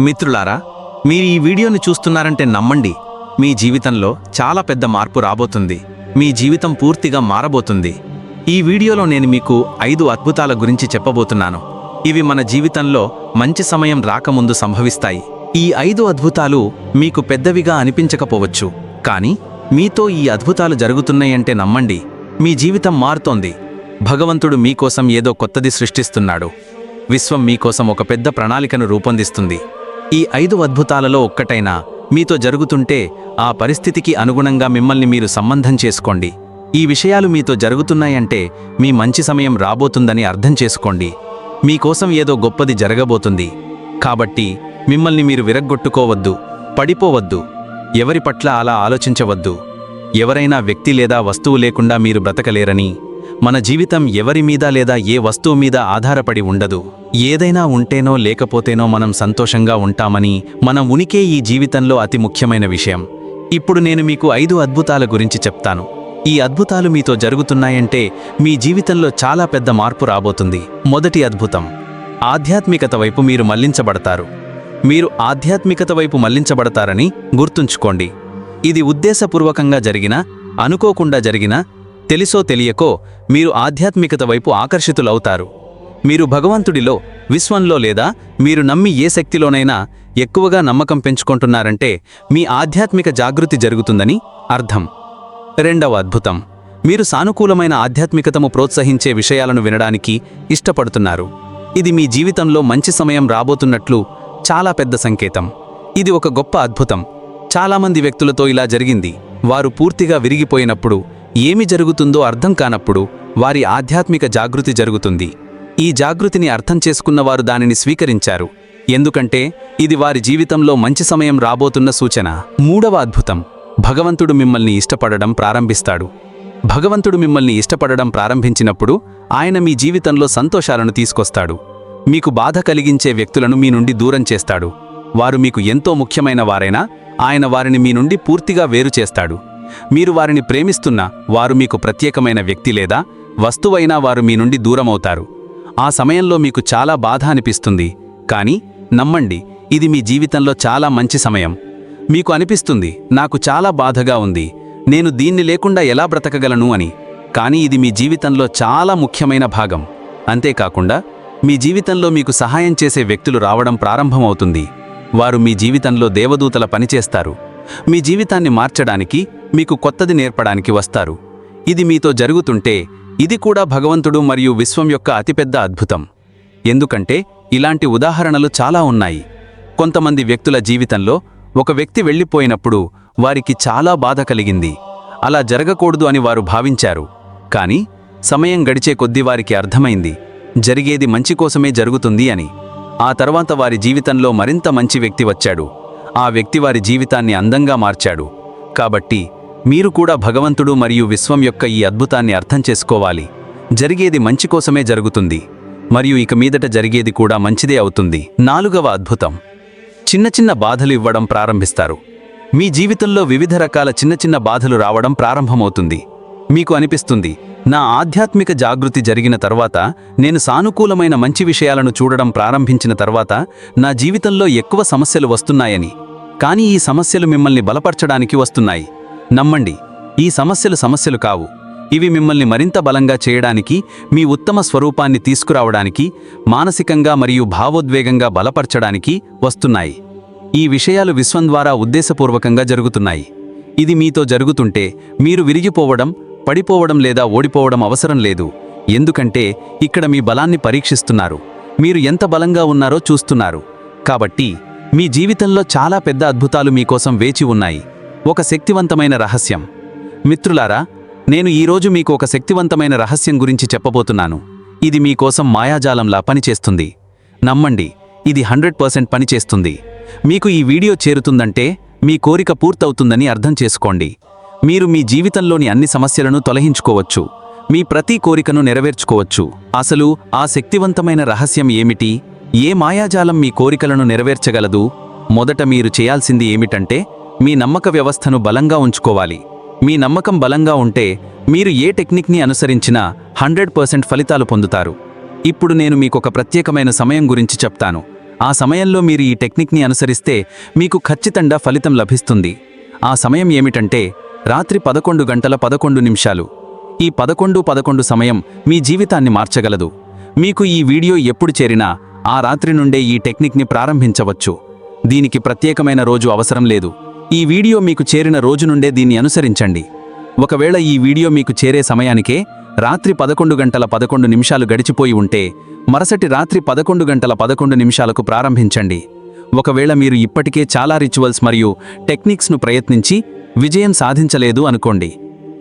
మిత్రులారా మీరు ఈ వీడియోని చూస్తున్నారంటే నమ్మండి. మీ జీవితంలో చాలా పెద్ద మార్పు రాబోతుంది. మీ జీవితం పూర్తిగా మారబోతుంది. ఈ వీడియోలో నేను మీకు ఐదు అద్భుతాల గురించి చెప్పబోతున్నాను. ఇవి మన జీవితంలో మంచి సమయం రాకముందు సంభవిస్తాయి. ఈ ఐదు అద్భుతాలు మీకు పెద్దవిగా అనిపించకపోవచ్చు. కానీ మీతో ఈ అద్భుతాలు జరుగుతున్నాయంటే నమ్మండి. మీ జీవితం మారుతోంది. భగవంతుడు మీకోసం ఏదో కొత్తది సృష్టిస్తున్నాడు. విశ్వం మీకోసం ఒక పెద్ద ప్రణాళికను రూపొందిస్తుంది. ఈ ఐదు అద్భుతాలలో ఒక్కటైనా. మీతో జరుగుతుంటే ఆ పరిస్థితికి అనుగుణంగా మిమ్మల్ని మీరు సంబంధం చేసుకోండి. ఈ విషయాలు మీతో జరుగుతున్నాయంటే మీ మంచి సమయం రాబోతుందని అర్థం చేసుకోండి. మీకోసం ఏదో గొప్పది జరగబోతుంది. కాబట్టి మిమ్మల్ని మీరు విరగ్గొట్టుకోవద్దు పడిపోవద్దు ఎవరి పట్ల అలా ఆలోచించవద్దు. ఎవరైనా వ్యక్తి లేదా వస్తువు లేకుండా మీరు బ్రతకలేరని మన జీవితం ఎవరి మీద లేదా ఏ వస్తువు మీద ఆధారపడి ఉండదు. ఏదైనా ఉంటేనో లేకపోతేనో మనం సంతోషంగా ఉంటామని మన ఉనికే ఈ జీవితంలో అతి ముఖ్యమైన విషయం. ఇప్పుడు నేను మీకు ఐదు అద్భుతాల గురించి చెప్తాను. ఈ అద్భుతాలు మీతో జరుగుతున్నాయంటే మీ జీవితంలో చాలా పెద్ద మార్పు రాబోతుంది. మొదటి అద్భుతం. ఆధ్యాత్మికత వైపు మీరు మళ్ళించబడతారు. మీరు ఆధ్యాత్మికత వైపు మళ్ళించబడతారని గుర్తుంచుకోండి. ఇది ఉద్దేశపూర్వకంగా జరిగినా అనుకోకుండా జరిగినా తెలిసో తెలియకో మీరు ఆధ్యాత్మికత వైపు ఆకర్షితులవుతారు. మీరు భగవంతుడిలో విశ్వంలో లేదా మీరు నమ్మి ఏ శక్తిలోనైనా ఎక్కువగా నమ్మకం పెంచుకుంటున్నారంటే మీ ఆధ్యాత్మిక జాగృతి జరుగుతుందని అర్థం. రెండవ అద్భుతం. మీరు సానుకూలమైన ఆధ్యాత్మికతము ప్రోత్సహించే విషయాలను వినడానికి ఇష్టపడుతున్నారు. ఇది మీ జీవితంలో మంచి సమయం రాబోతున్నట్లు చాలా పెద్ద సంకేతం. ఇది ఒక గొప్ప అద్భుతం. చాలామంది వ్యక్తులతో ఇలా జరిగింది. వారు పూర్తిగా విరిగిపోయినప్పుడు ఏమి జరుగుతుందో అర్థం కానప్పుడు వారి ఆధ్యాత్మిక జాగృతి జరుగుతుంది. ఈ జాగృతిని అర్థం చేసుకున్నవారు దానిని స్వీకరించారు. ఎందుకంటే ఇది వారి జీవితంలో మంచి సమయం రాబోతున్న సూచన. మూడవ అద్భుతం. భగవంతుడు మిమ్మల్ని ఇష్టపడడం ప్రారంభిస్తాడు. భగవంతుడు మిమ్మల్ని ఇష్టపడడం ప్రారంభించినప్పుడు ఆయన మీ జీవితంలో సంతోషాలను తీసుకొస్తాడు. మీకు బాధ కలిగించే వ్యక్తులను మీ నుండి దూరం చేస్తాడు. వారు మీకు ఎంతో ముఖ్యమైన వారైనా ఆయన వారిని మీ నుండి పూర్తిగా వేరు చేస్తాడు. మీరు వారిని ప్రేమిస్తున్నా వారు మీకు ప్రత్యేకమైన వ్యక్తి లేదా వస్తువైనా వారు మీ నుండి దూరమవుతారు. ఆ సమయంలో మీకు చాలా బాధ అనిపిస్తుంది. కానీ నమ్మండి ఇది మీ జీవితంలో చాలా మంచి సమయం. మీకు అనిపిస్తుంది నాకు చాలా బాధగా ఉంది నేను దీన్ని లేకుండా ఎలా బ్రతకగలను అని. కానీ ఇది మీ జీవితంలో చాలా ముఖ్యమైన భాగం. అంతేకాకుండా మీ జీవితంలో మీకు సహాయం చేసే వ్యక్తులు రావడం ప్రారంభమవుతుంది. వారు మీ జీవితంలో దేవదూతల పనిచేస్తారు మీ జీవితాన్ని మార్చడానికి మీకు కొత్తది నేర్పడానికి వస్తారు. ఇది మీతో జరుగుతుంటే ఇది కూడా భగవంతుడు మరియు విశ్వం యొక్క అతిపెద్ద అద్భుతం. ఎందుకంటే ఇలాంటి ఉదాహరణలు చాలా ఉన్నాయి. కొంతమంది వ్యక్తుల జీవితంలో ఒక వ్యక్తి వెళ్ళిపోయినప్పుడు వారికి చాలా బాధ కలిగింది. అలా జరగకూడదు అని వారు భావించారు. కానీ సమయం గడిచే కొద్దీ వారికి అర్థమైంది జరిగేది మంచి కోసమే జరుగుతుంది అని. ఆ తర్వాత వారి జీవితంలో మరింత మంచి వ్యక్తి వచ్చాడు. ఆ వ్యక్తి వారి జీవితాన్ని అందంగా మార్చాడు. కాబట్టి మీరు కూడా భగవంతుడు మరియు విశ్వం యొక్క ఈ అద్భుతాన్ని అర్థం చేసుకోవాలి. జరిగేది మంచి కోసమే జరుగుతుంది. మరియు ఇక మీదట జరిగేది కూడా మంచిదే అవుతుంది. నాలుగవ అద్భుతం. చిన్న చిన్న బాధలు ఇవ్వడం ప్రారంభిస్తారు. మీ జీవితంలో వివిధ రకాల చిన్న చిన్న బాధలు రావడం ప్రారంభమవుతుంది. మీకు అనిపిస్తుంది నా ఆధ్యాత్మిక జాగృతి జరిగిన తర్వాత నేను సానుకూలమైన మంచి విషయాలను చూడడం ప్రారంభించిన తర్వాత నా జీవితంలో ఎక్కువ సమస్యలు వస్తున్నాయని. కానీ ఈ సమస్యలు మిమ్మల్ని బలపరచడానికి వస్తున్నాయి. నమ్మండి ఈ సమస్యలు సమస్యలు కావు. ఇవి మిమ్మల్ని మరింత బలంగా చేయడానికి మీ ఉత్తమ స్వరూపాన్ని తీసుకురావడానికి మానసికంగా మరియు భావోద్వేగంగా బలపరచడానికి వస్తున్నాయి. ఈ విషయాలు విశ్వం ద్వారా ఉద్దేశపూర్వకంగా జరుగుతున్నాయి. ఇది మీతో జరుగుతుంటే మీరు విరిగిపోవడం పడిపోవడం లేదా ఓడిపోవడం అవసరం లేదు. ఎందుకంటే ఇక్కడ మీ బలాన్ని పరీక్షిస్తున్నారు. మీరు ఎంత బలంగా ఉన్నారో చూస్తున్నారు. కాబట్టి మీ జీవితంలో చాలా పెద్ద అద్భుతాలు మీకోసం వేచి ఉన్నాయి. ఒక శక్తివంతమైన రహస్యం. మిత్రులారా నేను ఈరోజు మీకు ఒక శక్తివంతమైన రహస్యం గురించి చెప్పబోతున్నాను. ఇది మీకోసం మాయాజాలంలా పనిచేస్తుంది. నమ్మండి ఇది హండ్రెడ్ పర్సెంట్ పనిచేస్తుంది. మీకు ఈ వీడియో చేరుతుందంటే మీ కోరిక పూర్తవుతుందని అర్థం చేసుకోండి. మీరు మీ జీవితంలోని అన్ని సమస్యలను తొలగించుకోవచ్చు. మీ ప్రతి కోరికను నెరవేర్చుకోవచ్చు. అసలు ఆ శక్తివంతమైన రహస్యం ఏమిటి? ఏ మాయాజాలం మీ కోరికలను నెరవేర్చగలదు? మొదట మీరు చేయాల్సింది ఏమిటంటే మీ నమ్మక వ్యవస్థను బలంగా ఉంచుకోవాలి. మీ నమ్మకం బలంగా ఉంటే మీరు ఏ టెక్నిక్ని అనుసరించినా హండ్రెడ్ పర్సెంట్ ఫలితాలు పొందుతారు. ఇప్పుడు నేను మీకొక ప్రత్యేకమైన సమయం గురించి చెప్తాను. ఆ సమయంలో మీరు ఈ టెక్నిక్ని అనుసరిస్తే మీకు ఖచ్చితంగా ఫలితం లభిస్తుంది. ఆ సమయం ఏమిటంటే రాత్రి పదకొండు గంటల పదకొండు నిమిషాలు. ఈ పదకొండు పదకొండు సమయం మీ జీవితాన్ని మార్చగలదు. మీకు ఈ వీడియో ఎప్పుడు చేరినా ఆ రాత్రి నుండే ఈ టెక్నిక్ని ప్రారంభించవచ్చు. దీనికి ప్రత్యేకమైన రోజు అవసరం లేదు. ఈ వీడియో మీకు చేరిన రోజు నుండే దీన్ని అనుసరించండి. ఒకవేళ ఈ వీడియో మీకు చేరే సమయానికే రాత్రి పదకొండు గంటల పదకొండు నిమిషాలు గడిచిపోయి ఉంటే మరుసటి రాత్రి పదకొండు గంటల పదకొండు నిమిషాలకు ప్రారంభించండి. ఒకవేళ మీరు ఇప్పటికే చాలా రిచువల్స్ మరియు టెక్నిక్స్ను ప్రయత్నించి విజయం సాధించలేదు అనుకోండి.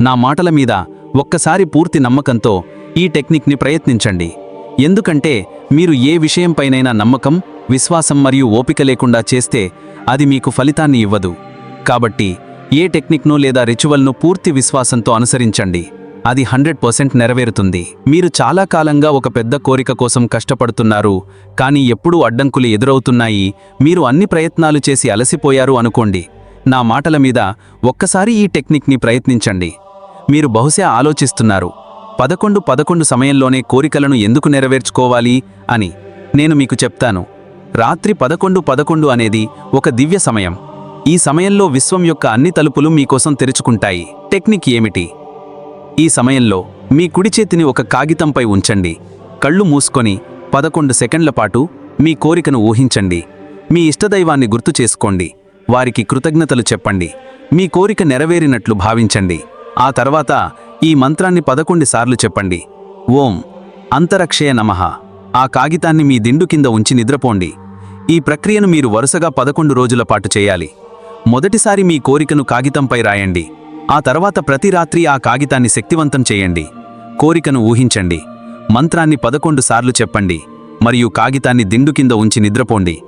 నా మాటల మీద ఒక్కసారి పూర్తి నమ్మకంతో ఈ టెక్నిక్ని ప్రయత్నించండి. ఎందుకంటే మీరు ఏ విషయంపైనైనా నమ్మకం విశ్వాసం మరియు ఓపిక లేకుండా చేస్తే అది మీకు ఫలితాన్ని ఇవ్వదు. కాబట్టి ఏ టెక్నిక్ను లేదా రిచువల్ను పూర్తి విశ్వాసంతో అనుసరించండి. అది హండ్రెడ్ పర్సెంట్ నెరవేరుతుంది. మీరు చాలా కాలంగా ఒక పెద్ద కోరిక కోసం కష్టపడుతున్నారు కానీ ఎప్పుడూ అడ్డంకులు ఎదురవుతున్నాయి. మీరు అన్ని ప్రయత్నాలు చేసి అలసిపోయారు అనుకోండి. నా మాటల మీద ఒక్కసారి ఈ టెక్నిక్ని ప్రయత్నించండి. మీరు బహుశా ఆలోచిస్తున్నారు. పదకొండు పదకొండు సమయంలోనే కోరికలను ఎందుకు నెరవేర్చుకోవాలి అని నేను మీకు చెప్తాను. రాత్రి పదకొండు పదకొండు అనేది ఒక దివ్య సమయం. ఈ సమయంలో విశ్వం యొక్క అన్ని తలుపులు మీకోసం తెరుచుకుంటాయి. టెక్నిక్ ఏమిటి? ఈ సమయంలో మీ కుడి చేతిని ఒక కాగితంపై ఉంచండి. కళ్ళు మూసుకొని పదకొండు సెకండ్ల పాటు మీ కోరికను ఊహించండి. మీ ఇష్టదైవాన్ని గుర్తు చేసుకోండి. వారికి కృతజ్ఞతలు చెప్పండి. మీ కోరిక నెరవేరినట్లు భావించండి. ఆ తర్వాత ఈ మంత్రాన్ని పదకొండు సార్లు చెప్పండి. ఓం. అంతరక్షయ నమః. ఆ కాగితాన్ని మీ దిండు కింద ఉంచి నిద్రపోండి. ఈ ప్రక్రియను మీరు వరుసగా పదకొండు రోజుల పాటు చేయాలి. మొదటిసారి మీ కోరికను కాగితంపై రాయండి. ఆ తర్వాత ప్రతి రాత్రి ఆ కాగితాన్ని శక్తివంతం చేయండి. కోరికను ఊహించండి. మంత్రాన్ని పదకొండు సార్లు చెప్పండి. మరియు కాగితాన్ని దిండు కింద ఉంచి నిద్రపోండి.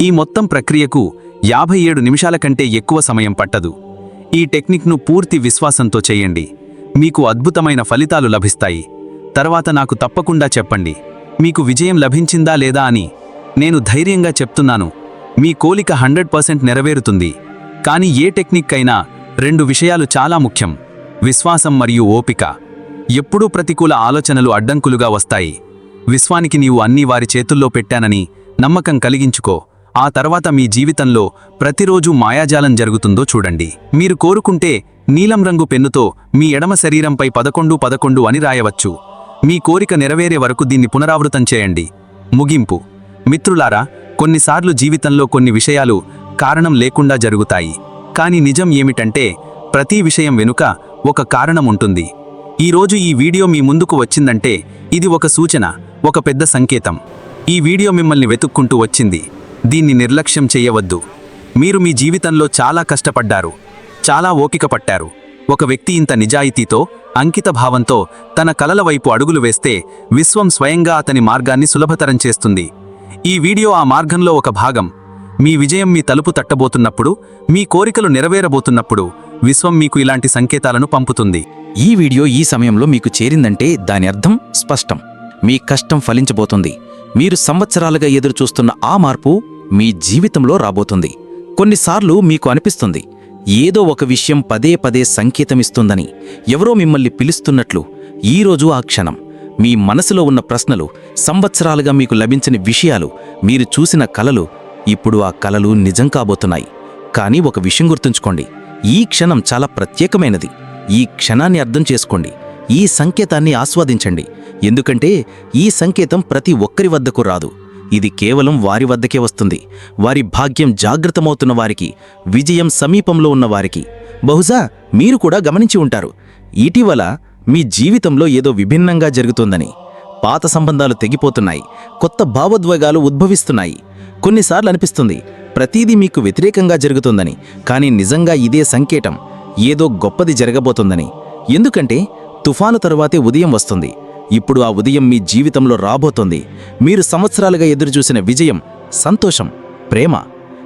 ఈ మొత్తం ప్రక్రియకు యాభై ఏడు నిమిషాల కంటే ఎక్కువ సమయం పట్టదు. ఈ టెక్నిక్ను పూర్తి విశ్వాసంతో చేయండి. మీకు అద్భుతమైన ఫలితాలు లభిస్తాయి. తర్వాత నాకు తప్పకుండా చెప్పండి. మీకు విజయం లభించిందా లేదా అని నేను ధైర్యంగా చెప్తున్నాను. మీ కోలిక హండ్రెడ్ పర్సెంట్ నెరవేరుతుంది. కానీ ఏ టెక్నిక్ అయినా రెండు విషయాలు చాలా ముఖ్యం. విశ్వాసం మరియు ఓపిక. ఎప్పుడూ ప్రతికూల ఆలోచనలు అడ్డంకులుగా వస్తాయి. విశ్వానికి నీవు అన్నీ వారి చేతుల్లో పెట్టానని నమ్మకం కలిగించుకో. ఆ తర్వాత మీ జీవితంలో ప్రతిరోజు మాయాజాలం జరుగుతుందో చూడండి. మీరు కోరుకుంటే నీలం రంగు పెన్నుతో మీ ఎడమ శరీరంపై పదకొండు పదకొండు అని రాయవచ్చు. మీ కోరిక నెరవేరే వరకు దీన్ని పునరావృతం చేయండి. ముగింపు. మిత్రులారా కొన్నిసార్లు జీవితంలో కొన్ని విషయాలు కారణం లేకుండా జరుగుతాయి. కానీ నిజం ఏమిటంటే ప్రతి విషయం వెనుక ఒక కారణం ఉంటుంది. ఈరోజు ఈ వీడియో మీ ముందుకు వచ్చిందంటే ఇది ఒక సూచన ఒక పెద్ద సంకేతం. ఈ వీడియో మిమ్మల్ని వెతుక్కుంటూ వచ్చింది. దీన్ని నిర్లక్ష్యం చేయవద్దు. మీరు మీ జీవితంలో చాలా కష్టపడ్డారు. చాలా ఓపిక పట్టారు ఒక వ్యక్తి ఇంత నిజాయితీతో అంకిత భావంతో తన కలల వైపు అడుగులు వేస్తే విశ్వం స్వయంగా అతని మార్గాన్ని సులభతరం చేస్తుంది. ఈ వీడియో ఆ మార్గంలో ఒక భాగం. మీ విజయం మీ తలుపు తట్టబోతున్నప్పుడు మీ కోరికలు నెరవేరబోతున్నప్పుడు విశ్వం మీకు ఇలాంటి సంకేతాలను పంపుతుంది. ఈ వీడియో ఈ సమయంలో మీకు చేరిందంటే దాని అర్థం స్పష్టం. మీ కష్టం ఫలించబోతుంది. మీరు సంవత్సరాలుగా ఎదురుచూస్తున్న ఆ మార్పు మీ జీవితంలో రాబోతుంది. కొన్నిసార్లు మీకు అనిపిస్తుంది ఏదో ఒక విషయం పదే పదే సంకేతమిస్తుందని ఎవరో మిమ్మల్ని పిలుస్తున్నట్లు ఈరోజు ఆ క్షణం. మీ మనసులో ఉన్న ప్రశ్నలు సంవత్సరాలుగా మీకు లభించిన విషయాలు మీరు చూసిన కలలు ఇప్పుడు ఆ కలలు నిజం కాబోతున్నాయి. కానీ ఒక విషయం గుర్తుంచుకోండి ఈ క్షణం చాలా ప్రత్యేకమైనది. ఈ క్షణాన్ని అర్థం చేసుకోండి ఈ సంకేతాన్ని ఆస్వాదించండి. ఎందుకంటే ఈ సంకేతం ప్రతి ఒక్కరి వద్దకు రాదు. ఇది కేవలం వారి వద్దకే వస్తుంది. వారి భాగ్యం జాగ్రత్తమవుతున్న వారికి విజయం సమీపంలో ఉన్న వారికి. బహుశా మీరు కూడా గమనించి ఉంటారు. ఇటీవల మీ జీవితంలో ఏదో విభిన్నంగా జరుగుతోందని. పాత సంబంధాలు తెగిపోతున్నాయి. కొత్త భావోద్వేగాలు ఉద్భవిస్తున్నాయి. కొన్నిసార్లు అనిపిస్తుంది ప్రతీదీ మీకు వ్యతిరేకంగా జరుగుతుందని. కానీ నిజంగా ఇదే సంకేతం. ఏదో గొప్పది జరగబోతుందని. ఎందుకంటే తుఫాను తరువాతే ఉదయం వస్తుంది. ఇప్పుడు ఆ ఉదయం మీ జీవితంలో రాబోతోంది. మీరు సంవత్సరాలుగా ఎదురుచూసిన విజయం సంతోషం ప్రేమ.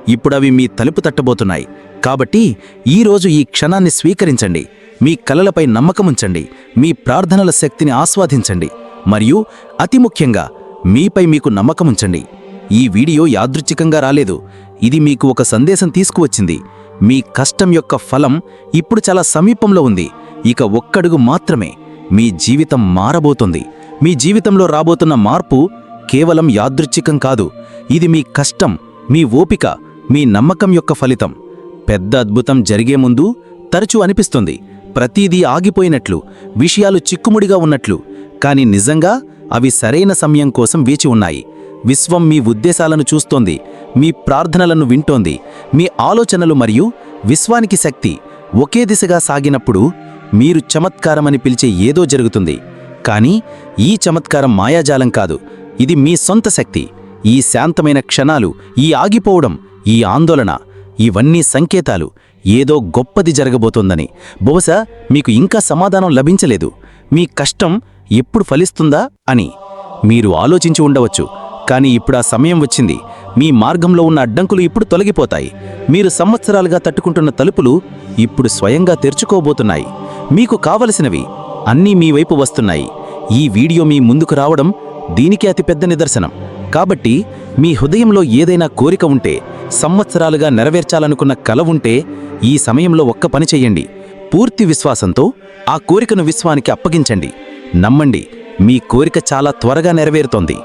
ఇప్పుడు అవి మీ తలుపు తట్టబోతున్నాయి. కాబట్టి ఈరోజు ఈ క్షణాన్ని స్వీకరించండి. మీ కలలపై నమ్మకముంచండి. మీ ప్రార్థనల శక్తిని ఆస్వాదించండి. మరియు అతి ముఖ్యంగా మీపై మీకు నమ్మకముంచండి. ఈ వీడియో యాదృచ్ఛికంగా రాలేదు. ఇది మీకు ఒక సందేశం తీసుకువచ్చింది. మీ కష్టం యొక్క ఫలం ఇప్పుడు చాలా సమీపంలో ఉంది. ఇక ఒక్కడుగు మాత్రమే. మీ జీవితం మారబోతుంది. మీ జీవితంలో రాబోతున్న మార్పు కేవలం యాదృచ్ఛికం కాదు. ఇది మీ కష్టం మీ ఓపిక మీ నమ్మకం యొక్క ఫలితం. పెద్ద అద్భుతం జరిగే ముందు తరచూ అనిపిస్తుంది. ప్రతీదీ ఆగిపోయినట్లు విషయాలు చిక్కుముడిగా ఉన్నట్లు. కాని నిజంగా అవి సరైన సమయం కోసం వేచి ఉన్నాయి. విశ్వం మీ ఉద్దేశాలను చూస్తోంది మీ ప్రార్థనలను వింటోంది. మీ ఆలోచనలు మరియు విశ్వానికి శక్తి ఒకే దిశగా సాగినప్పుడు మీరు చమత్కారమని పిలిచే ఏదో జరుగుతుంది. కానీ ఈ చమత్కారం మాయాజాలం కాదు. ఇది మీ సొంత శక్తి. ఈ శాంతమైన క్షణాలు ఈ ఆగిపోవడం ఈ ఆందోళన ఇవన్నీ సంకేతాలు. ఏదో గొప్పది జరగబోతోందని. బహుశా మీకు ఇంకా సమాధానం లభించలేదు. మీ కష్టం ఎప్పుడు ఫలిస్తుందా అని. మీరు ఆలోచించి ఉండవచ్చు. కానీ ఇప్పుడు ఆ సమయం వచ్చింది. మీ మార్గంలో ఉన్న అడ్డంకులు ఇప్పుడు తొలగిపోతాయి. మీరు సంవత్సరాలుగా తట్టుకుంటున్న తలుపులు ఇప్పుడు స్వయంగా తెరుచుకోబోతున్నాయి. మీకు కావలసినవి అన్నీ మీ వైపు వస్తున్నాయి. ఈ వీడియో మీ ముందుకు రావడం దీనికి అతిపెద్ద నిదర్శనం. కాబట్టి మీ హృదయంలో ఏదైనా కోరిక ఉంటే సంవత్సరాలుగా నెరవేర్చాలనుకున్న కల ఉంటే ఈ సమయంలో ఒక్క పని చెయ్యండి పూర్తి విశ్వాసంతో ఆ కోరికను విశ్వానికి అప్పగించండి. నమ్మండి మీ కోరిక చాలా త్వరగా నెరవేరుతోంది.